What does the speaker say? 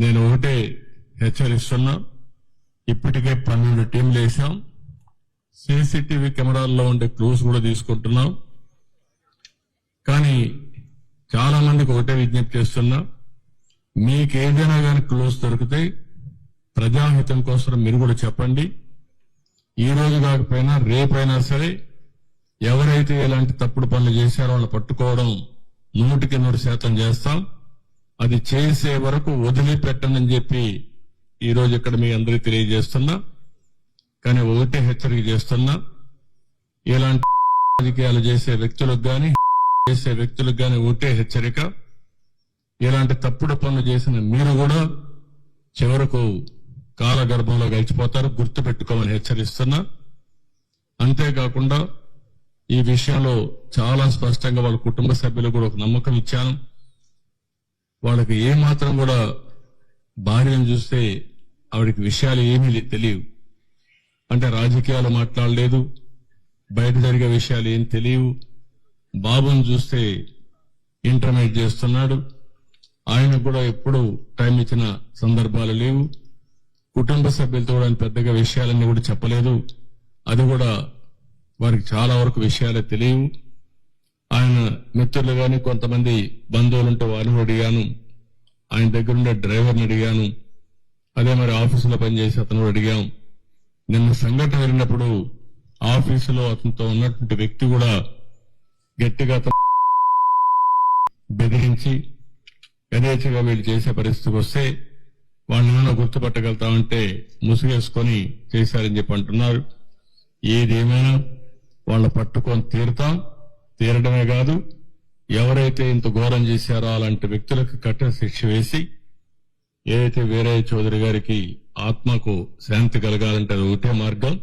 నేను ఒకటే హెచ్చరిస్తున్నా. ఇప్పటికే పన్నెండు టీంలు వేసాం సీసీటీవీ కెమెరాల్లో ఉండే క్లూస్ కూడా తీసుకుంటున్నాం. కానీ చాలా మందికి ఒకటే విజ్ఞప్తి చేస్తున్నా. మీకు ఏదైనా కానీ క్లూస్ దొరికితే ప్రజాహితం కోసం మీరు కూడా చెప్పండి. ఈ రోజు కాకపోయినా రేపైనా సరే ఎవరైతే ఇలాంటి తప్పుడు పనులు చేశారో వాళ్ళు పట్టుకోవడం నూటికి నూరు శాతం చేస్తాం. అది చేసే వరకు వదిలిపెట్టనని చెప్పి ఈ రోజు ఇక్కడ మీ అందరికీ తెలియజేస్తున్నా. కానీ ఒకటే హెచ్చరిక చేస్తున్నా. ఇలాంటి రాజకీయాలు చేసే వ్యక్తులకు గాని చేసే వ్యక్తులకు గాని ఒకటే హెచ్చరిక. ఇలాంటి తప్పుడు పనులు చేసిన మీరు కూడా చివరకు కాలగర్భంలో గడిచిపోతారు. గుర్తు పెట్టుకోమని హెచ్చరిస్తున్నా. అంతేకాకుండా ఈ విషయంలో చాలా స్పష్టంగా వాళ్ళ కుటుంబ సభ్యులు కూడా ఒక నమ్మకం ఇచ్చాను. వాళ్ళకి ఏ మాత్రం కూడా భార్యను చూస్తే ఆవిడకి విషయాలు ఏమీ తెలియవు. అంటే రాజకీయాలు మాట్లాడలేదు బయట జరిగే విషయాలు ఏం తెలియవు. బాబుని చూస్తే ఇంటర్మీడియట్ చేస్తున్నాడు. ఆయన కూడా ఎప్పుడు టైం ఇచ్చిన సందర్భాలు లేవు. కుటుంబ సభ్యులతో కూడా పెద్దగా విషయాలన్నీ కూడా చెప్పలేదు. అది కూడా వారికి చాలా వరకు విషయాలే తెలియవు. మిత్రులు గాని కొంతమంది బంధువులుంటే వారిని అడిగాను. ఆయన దగ్గర ఉండే డ్రైవర్ని అడిగాను. అదే మరి ఆఫీసులో పనిచేసి అతను అడిగాం. నిన్న సంఘటన వెళ్ళినప్పుడు ఆఫీసులో అతనితో ఉన్నటువంటి వ్యక్తి కూడా గట్టిగా అతను బెదిరించి యథేచ్ఛగా వీళ్ళు చేసే పరిస్థితికి వస్తే వాళ్ళని గుర్తుపట్టగలుగుతామంటే ముసుగేసుకొని చేశారని చెప్పి అంటున్నారు. ఏదేమైనా వాళ్ళ పట్టుకొని తీరుతాం. తీరడమే కాదు ఎవరైతే ఇంత ఘోరం చేశారో అలాంటి వ్యక్తులకు కఠిన శిక్ష వేసి ఏదైతే వీరయ్య చౌదరి గారికి ఆత్మకు శాంతి కలగాలంటే అది ఒకటే మార్గం.